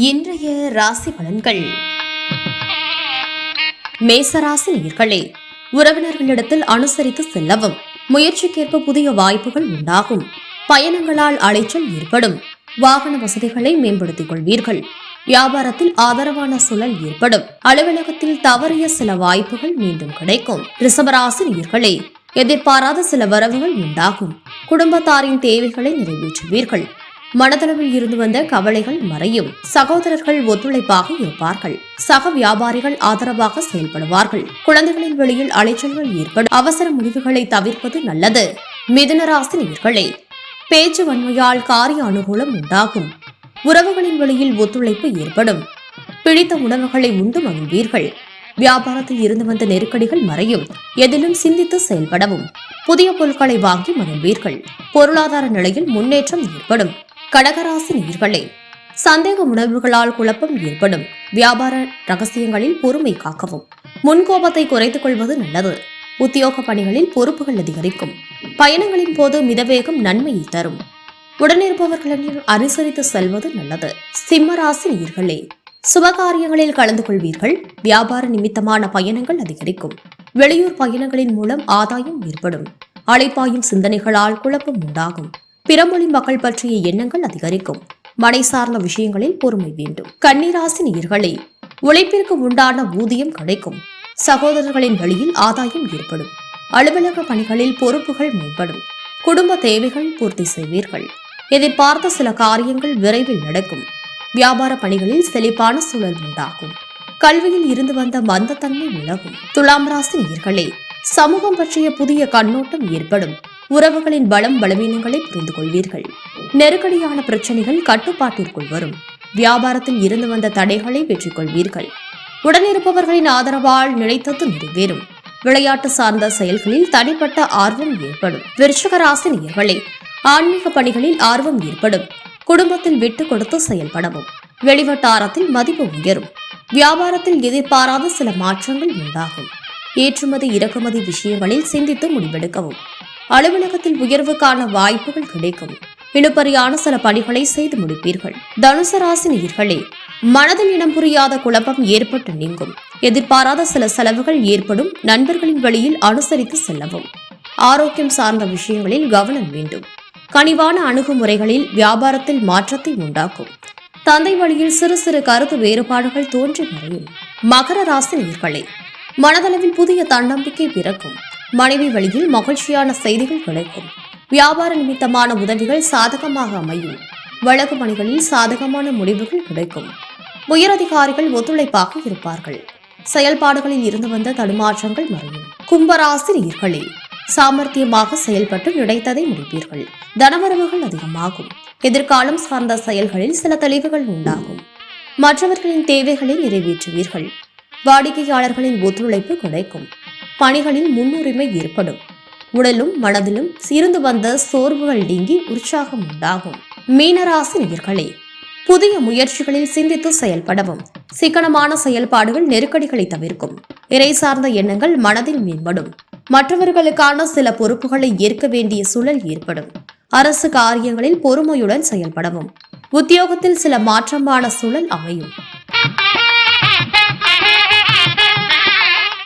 இன்றைய ராசி பலன்கள். மேசராசி நேர்களே உறவினர்களிடத்தில் அனுசரித்து செல்லவும் முயற்சிக்கேற்ப புதிய வாய்ப்புகள் உண்டாகும். பயணங்களால் அலைச்சல் ஏற்படும். வாகன வசதிகளை மேம்படுத்திக் கொள்வீர்கள். வியாபாரத்தில் ஆதரவான சூழல் ஏற்படும். அலுவலகத்தில் தவறிய சில வாய்ப்புகள் மீண்டும் கிடைக்கும். ரிசபராசி நேர்களே எதிர்பாராத சில வரவுகள் உண்டாகும். குடும்பத்தாரின் தேவைகளை நிறைவேற்றுவீர்கள். மனதளவில் இருந்து வந்த கவலைகள் மறையும். சகோதரர்கள் ஒத்துழைப்பாக இருப்பார்கள். சக வியாபாரிகள் ஆதரவாக செயல்படுவார்கள். குழந்தைகளின் வெளியில் அலைச்சல்கள் ஏற்படும். அவசர முடிவுகளை தவிர்ப்பது நல்லது. மிதுனராசி நேர்களே பேச்சு வன்மையால் காரிய அனுகூலம் உண்டாகும். உறவுகளின் வழியில் ஒத்துழைப்பு ஏற்படும். பிடித்த உணவுகளை உண்டு மகிழ்வீர்கள். வியாபாரத்தில் இருந்து வந்த நெருக்கடிகள் மறையும். எதிலும் சிந்தித்து செயல்படவும். புதிய பொருட்களை வாங்கி மகிழ்வீர்கள். பொருளாதார நிலையில் முன்னேற்றம் ஏற்படும். கடகராசி நேர்களே சந்தேக உணர்வுகளால் குழப்பம் ஏற்படும் வியாபார ரகசியங்களில் பொறுமை காக்கவும். முன்கோபத்தை குறைத்துக் கொள்வது நல்லது. உத்தியோக பணிகளில் பொறுப்புகள் அதிகரிக்கும். பயணங்களின் போது மிதவேகம் நன்மையை தரும். உடனிருப்பவர்களிடம் அனுசரித்து செல்வது நல்லது. சிம்மராசி நீர்களே சுபகாரியங்களில் கலந்து கொள்வீர்கள். வியாபார நிமித்தமான பயணங்கள் அதிகரிக்கும். வெளியூர் பயணங்களின் மூலம் ஆதாயம் ஏற்படும். அழைப்பாயும் சிந்தனைகளால் குழப்பம் உண்டாகும். பிறமொழி மக்கள் பற்றிய எண்ணங்கள் அதிகரிக்கும். மனை சார்ந்த விஷயங்களில் பொறுமை வேண்டும். கன்னிராசி நீர்களே உழைப்பிற்கு உண்டான ஊதியம் கிடைக்கும். சகோதரர்களின் வழியில் ஆதாயம் ஏற்படும். அலுவலக பணிகளில் பொறுப்புகள் மேம்படும். குடும்ப தேவைகள் பூர்த்தி செய்வீர்கள். எதிர்பார்த்த சில காரியங்கள் விரைவில் நடக்கும். வியாபார பணிகளில் செழிப்பான சூழல் உண்டாகும். கல்வியில் இருந்து வந்த மந்தத்தன்மை விலகும். துலாம் ராசி நேர்களே சமூகம் பற்றிய புதிய கண்ணோட்டம் ஏற்படும். உறவுகளின் பலம் பலவீனங்களை புரிந்து கொள்வீர்கள் நெருக்கடியான பிரச்சனைகள் கட்டுப்பாட்டிற்குள் வரும். வியாபாரத்தில் இருந்து வந்த தடைகளை வெற்றி கொள்வீர்கள் உடனிருப்பவர்களின் ஆதரவால் நினைத்தது நிறைவேறும். விளையாட்டு சார்ந்த செயல்களில் தனிப்பட்ட ஆர்வம் ஏற்படும். விருச்சக ஆன்மீக பணிகளில் ஆர்வம் ஏற்படும். குடும்பத்தில் விட்டு கொடுத்து செயல்படவும். வெளிவட்டாரத்தில் மதிப்பு உயரும். வியாபாரத்தில் எதிர்பாராத சில மாற்றங்கள் உண்டாகும். ஏற்றுமதி இறக்குமதி விஷயங்களில் சிந்தித்து முடிவெடுக்கவும். அலுவலகத்தில் உயர்வுக்கான வாய்ப்புகள் கிடைக்கும். இழுபறியான சில பணிகளை செய்து முடிப்பீர்கள். தனுசு ராசி நேயர்களே மனதில் இனம் புரியாத குழப்பம் ஏற்பட்டு நீங்கும். எதிர்பாராத சில செலவுகள் ஏற்படும். நண்பர்களின் வழியில் அனுசரித்து செல்லவும். ஆரோக்கியம் சார்ந்த விஷயங்களில் கவனம் வேண்டும். கனிவான அணுகுமுறைகளில் வியாபாரத்தில் மாற்றத்தை உண்டாக்கும். தந்தை வழியில் சிறு சிறு கருத்து வேறுபாடுகள் தோன்றி மறையும். மகர ராசி நேர்களே மனதளவில் புதிய தன்னம்பிக்கை பிறக்கும். மனைவி வழியில் மகிழ்ச்சியான செய்திகள் கிடைக்கும். வியாபார நிமித்தமான உதவிகள் சாதகமாக அமையும். வழக்கு பணிகளில் சாதகமான முடிவுகள் கிடைக்கும். உயரதிகாரிகள் ஒத்துழைப்பாக இருப்பார்கள். செயல்பாடுகளில் இருந்து வந்த தடுமாற்றங்கள் மறையும். கும்பராசிரியர்களே சாமர்த்தியமாக செயல்பட்டு நினைத்ததை முடிப்பீர்கள். தனவரவுகள் அதிகமாகும். எதிர்காலம் சார்ந்த செயல்களில் சில தெளிவுகள் உண்டாகும். மற்றவர்களின் தேவைகளை நிறைவேற்றுவீர்கள். வாடிக்கையாளர்களின் ஒத்துழைப்பு கிடைக்கும். பணிகளில் முன்னுரிமை ஏற்படும். உடலும் மனதிலும் இருந்து வந்த சோர்வுகள் நீங்கி உற்சாகம் உண்டாகும். மீனராசி நேர்களே புதிய முயற்சிகளில் சிந்தித்து செயல்படவும் சிக்கனமான செயல்பாடுகள் நெருக்கடிகளை தவிர்க்கும். இறை சார்ந்த எண்ணங்கள் மனதில் மேம்படும். மற்றவர்களுக்கான சில பொறுப்புகளை ஏற்க வேண்டிய சூழல் ஏற்படும். அரசு காரியங்களில் பொறுமையுடன் செயல்படவும் உத்தியோகத்தில் சில மாற்றமான சூழல் அமையும்.